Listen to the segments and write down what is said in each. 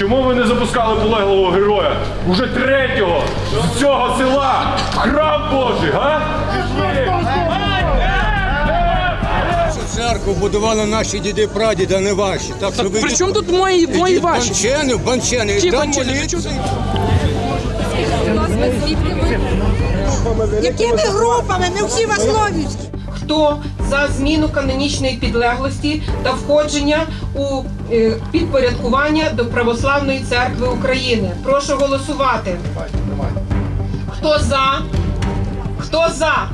Чому ви не запускали полеглого героя? Уже третього з цього села в храм Божий, га? Церкву будували наші діди прадіди, а не ваші. Так що ви При чому тут мої, мої Ідіть ваші? банчени, в банчени, і там банчени, моліться. Якими групами? Ми всі Васловівські. хто за зміну канонічної підлеглості та входження у е, підпорядкування до Православної церкви України. Прошу голосувати. Хто за? Хто за?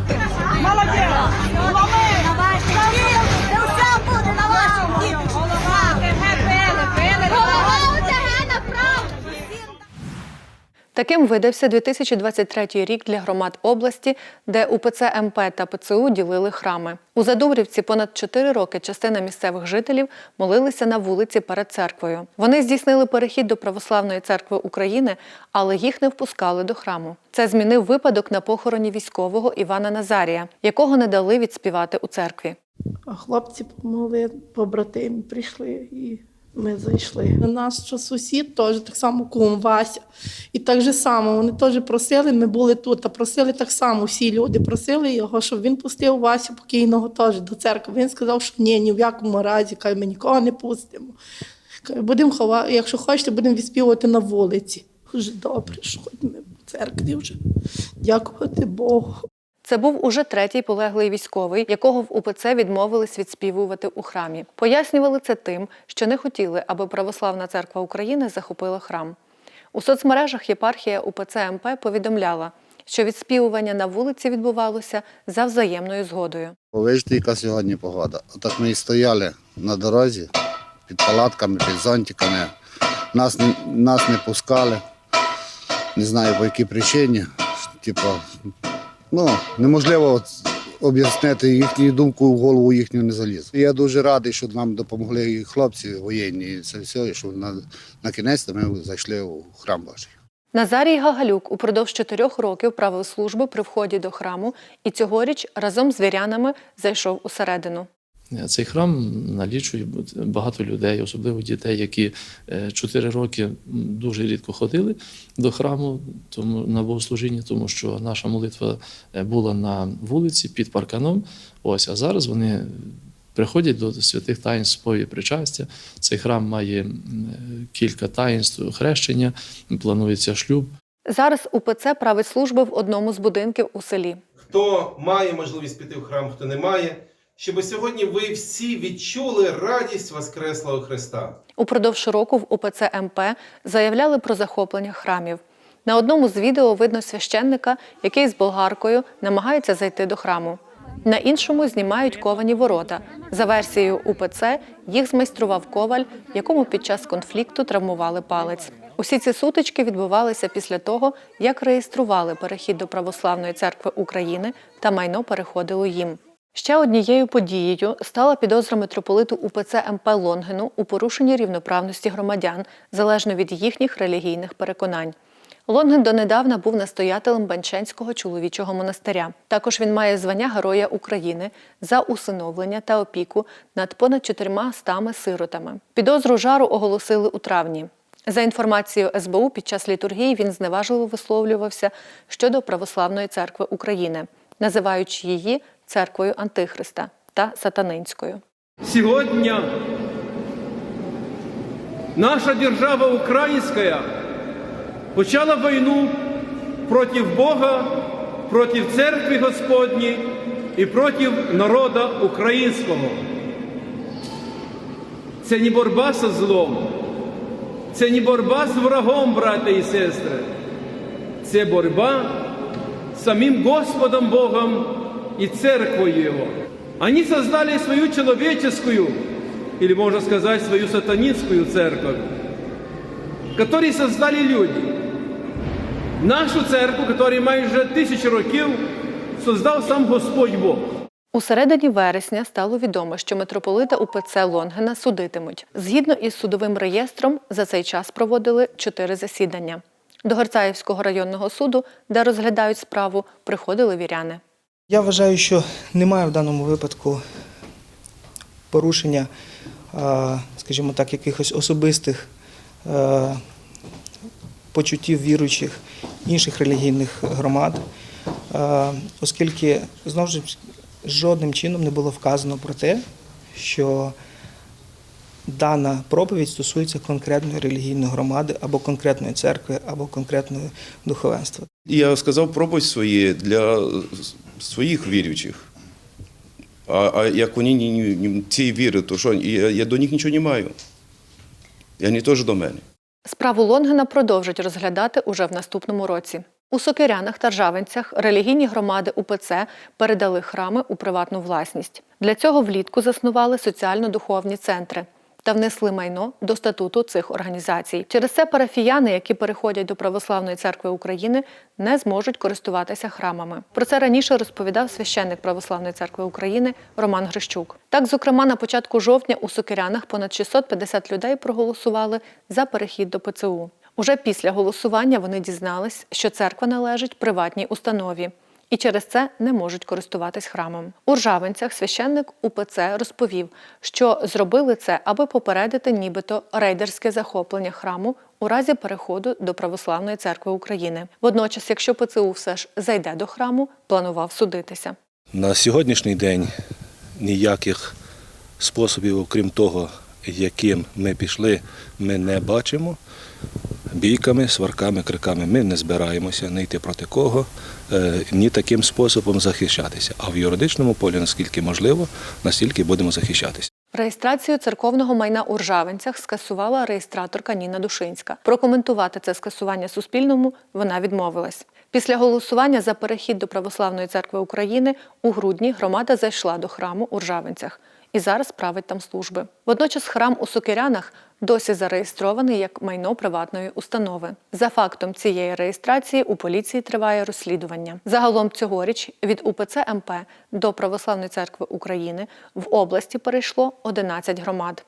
Таким видався 2023 рік для громад області, де УПЦ МП та ПЦУ ділили храми. У Задубрівці понад 4 роки частина місцевих жителів молилися на вулиці перед церквою. Вони здійснили перехід до Православної церкви України, але їх не впускали до храму. Це змінив випадок на похороні військового Івана Назарія, якого не дали відспівати у церкві. А хлопці помогли, побратимі прийшли і ми зайшли. Наш сусід теж так само кум Вася. І так же само вони теж просили, ми були тут, а просили так само, всі люди просили його, щоб він пустив Васю покійного теж до церкви. Він сказав, що ні, ні в якому разі, каже, ми нікого не пустимо. Каже, будемо ховати, якщо хочете, будемо відспівувати на вулиці. Дуже добре, що хоч ми в церкві вже. Дякувати Богу. Це був уже третій полеглий військовий, якого в УПЦ відмовились відспівувати у храмі. Пояснювали це тим, що не хотіли, аби Православна церква України захопила храм. У соцмережах єпархія УПЦ МП повідомляла, що відспівування на вулиці відбувалося за взаємною згодою. Бачите, яка сьогодні погода. Отак ми і стояли на дорозі під палатками, під зонтиками. Нас, нас не пускали. Не знаю по якій причині. Типу, ну, неможливо об'яснити їхню думку в голову їхню не заліз. Я дуже радий, що нам допомогли і хлопці воєнні, це все, що на, на кінець ми зайшли у храм Божий. Назарій Гагалюк упродовж чотирьох років правив службу при вході до храму і цьогоріч разом з вірянами зайшов усередину. Цей храм налічує багато людей, особливо дітей, які е, чотири роки дуже рідко ходили до храму тому, на богослужіння, тому що наша молитва е, була на вулиці під парканом. Ось, а зараз вони приходять до святих таїнств спові причастя. Цей храм має е, кілька таїнств хрещення, планується шлюб. Зараз УПЦ править служби в одному з будинків у селі. хто має можливість піти в храм, хто не має, щоб сьогодні ви всі відчули радість Воскреслого Христа. Упродовж року в УПЦ МП заявляли про захоплення храмів. На одному з відео видно священника, який з болгаркою намагається зайти до храму. На іншому знімають ковані ворота. За версією УПЦ їх змайстрував коваль, якому під час конфлікту травмували палець. Усі ці сутички відбувалися після того, як реєстрували перехід до Православної церкви України та майно переходило їм. Ще однією подією стала підозра митрополиту УПЦ МП Лонгену у порушенні рівноправності громадян залежно від їхніх релігійних переконань. Лонген донедавна був настоятелем Банченського чоловічого монастиря. Також він має звання Героя України за усиновлення та опіку над понад чотирма стами сиротами. Підозру жару оголосили у травні. За інформацією СБУ, під час літургії він зневажливо висловлювався щодо Православної церкви України, називаючи її церквою Антихриста та сатанинською. Сегодня наша держава украинская почала войну против Бога, против Церкви Господней и против народа українського. Це не боротьба со злом, це не боротьба з врагом, брати і сестри. Це боротьба з самим Господом Богом и церквою Его. Они создали свою человеческую, или можно сказать, свою сатанинскую церковь, которую создали люди. Нашу церкву, которая майже тисячу років, создав сам Господь Бог. У середині вересня стало відомо, що митрополита УПЦ Лонгена судитимуть. Згідно із судовим реєстром, за цей час проводили чотири засідання. До Гарцаївського районного суду, де розглядають справу, приходили віряни. Я вважаю, що немає в даному випадку порушення, скажімо так, якихось особистих почуттів віруючих інших релігійних громад, оскільки знову ж жодним чином не було вказано про те, що дана проповідь стосується конкретної релігійної громади або конкретної церкви, або конкретного духовенства. Я сказав проповідь свої для своїх віруючих. А, а як вони не, не, цієї віри, то що я, я до них нічого не маю. І вони теж до мене. Справу Лонгена продовжать розглядати уже в наступному році. У Сокирянах та Ржавинцях релігійні громади УПЦ передали храми у приватну власність. Для цього влітку заснували соціально-духовні центри та внесли майно до статуту цих організацій. Через це парафіяни, які переходять до Православної церкви України, не зможуть користуватися храмами. Про це раніше розповідав священник Православної церкви України Роман Грищук. Так, зокрема, на початку жовтня у Сокирянах понад 650 людей проголосували за перехід до ПЦУ. Уже після голосування вони дізнались, що церква належить приватній установі. І через це не можуть користуватись храмом. У Ржавинцях священник УПЦ розповів, що зробили це, аби попередити нібито рейдерське захоплення храму у разі переходу до Православної церкви України. Водночас, якщо ПЦУ все ж зайде до храму, планував судитися. На сьогоднішній день ніяких способів, окрім того, яким ми пішли, ми не бачимо. Бійками, сварками, криками ми не збираємося не йти проти кого, е, ні таким способом захищатися. А в юридичному полі, наскільки можливо, настільки будемо захищатися. Реєстрацію церковного майна у Ржавинцях скасувала реєстраторка Ніна Душинська. Прокоментувати це скасування Суспільному вона відмовилась. Після голосування за перехід до Православної церкви України у грудні громада зайшла до храму у Ржавинцях і зараз править там служби. Водночас храм у Сокирянах досі зареєстрований як майно приватної установи. За фактом цієї реєстрації у поліції триває розслідування. Загалом цьогоріч від УПЦ МП до Православної церкви України в області перейшло 11 громад.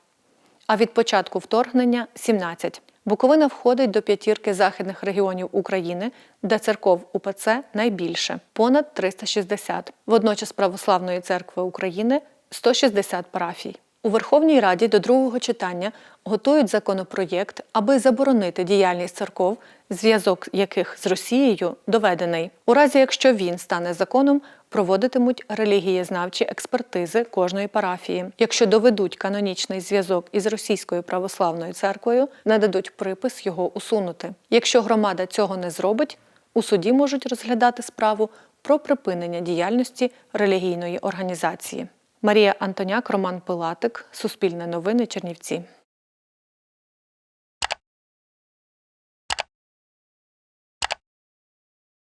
А від початку вторгнення 17. Буковина входить до п'ятірки західних регіонів України, де церков УПЦ найбільше понад 360. Водночас Православної церкви України 160 парафій. У Верховній Раді до другого читання готують законопроєкт, аби заборонити діяльність церков, зв'язок яких з Росією доведений. У разі, якщо він стане законом, проводитимуть релігієзнавчі експертизи кожної парафії. Якщо доведуть канонічний зв'язок із Російською православною церквою, нададуть припис його усунути. Якщо громада цього не зробить, у суді можуть розглядати справу про припинення діяльності релігійної організації. Марія Антоняк, Роман Пилатик, Суспільне новини, Чернівці.